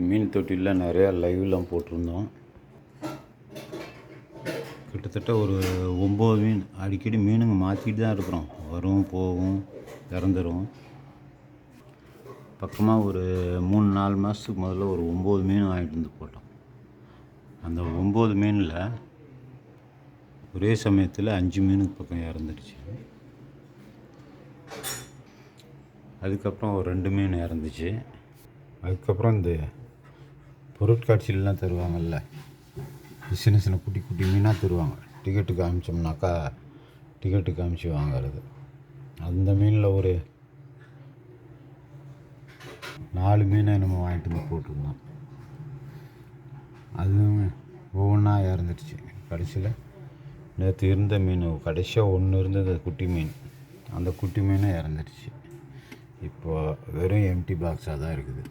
மீன் தொட்டியில் நிறையா லைவ்லாம் போட்டிருந்தோம். கிட்டத்தட்ட ஒரு ஒம்பது மீன் அடிக்கடி மீனுங்க மாற்றிட்டு தான் இருக்கிறோம். வரும் போகும் இறந்துரும். பக்கமாக ஒரு மூணு நாலு மாதத்துக்கு முதல்ல ஒரு ஒம்பது மீன் வாங்கிட்டு வந்து போட்டோம். அந்த ஒம்பது மீனில் ஒரே சமயத்தில் அஞ்சு மீனுக்கு பக்கம் இறந்துடுச்சு. அதுக்கப்புறம் ஒரு ரெண்டு மீன் இறந்துச்சு. அதுக்கப்புறம் இந்த பொருட்காட்சியிலலாம் தருவாங்கல்ல. சின்ன சின்ன குட்டி குட்டி மீனாக தருவாங்க. டிக்கெட்டு காமிச்சோம்னாக்கா டிக்கெட்டு காமிச்சு வாங்குறது. அந்த மீனில் ஒரு நாலு மீனை நம்ம வாங்கிட்டு வந்து போட்டிருந்தோம். அதுவும் ஒவ்வொன்றா இறந்துடுச்சு. கடைசியில் நேற்று இருந்த மீன் கடைசியாக ஒன்று இருந்தது குட்டி மீன். அந்த குட்டி மீனும் இறந்துடுச்சு. இப்போ வெறும் எம்டி பாக்ஸாக தான் இருக்குது.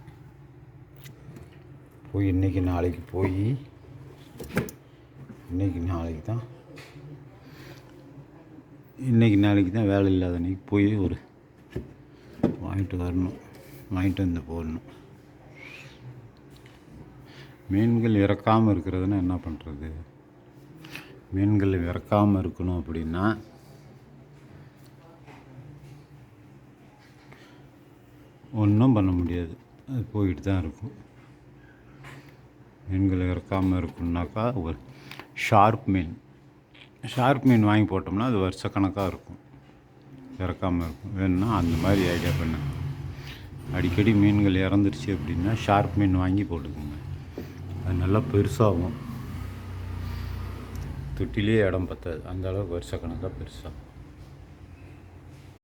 போய் இன்றைக்கி நாளைக்கு போய் இன்றைக்கி நாளைக்கு தான் இன்றைக்கி நாளைக்கு தான் வேலை இல்லாத அன்றைக்கி போய் ஒரு வாங்கிட்டு வரணும் வாங்கிட்டு வந்து போடணும். மீன்கள் இறக்காமல் இருக்கிறதுனா என்ன பண்ணுறது மீன்கள் இறக்காமல் இருக்கணும் அப்படின்னா ஒன்றும் பண்ண முடியாது. அது போய்கிட்டு தான் இருக்கும். மீன்கள் இறக்காமல் இருக்குன்னாக்கா ஒரு ஷார்ப் மீன் ஷார்ப் மீன் வாங்கி போட்டோம்னா அது வருஷக்கணக்காக இருக்கும். இறக்காமல் இருக்கும். வேணும்னா அந்த மாதிரி ஐடியா பண்ணுங்க அடிக்கடி மீன்கள் இறந்துருச்சு அப்படின்னா ஷார்ப் மீன் வாங்கி போட்டுக்கோங்க. அது நல்லா பெருசாகும். தொட்டிலே இடம் பத்தாது. அந்த அளவுக்கு வருஷக்கணக்காக பெருசாகும்.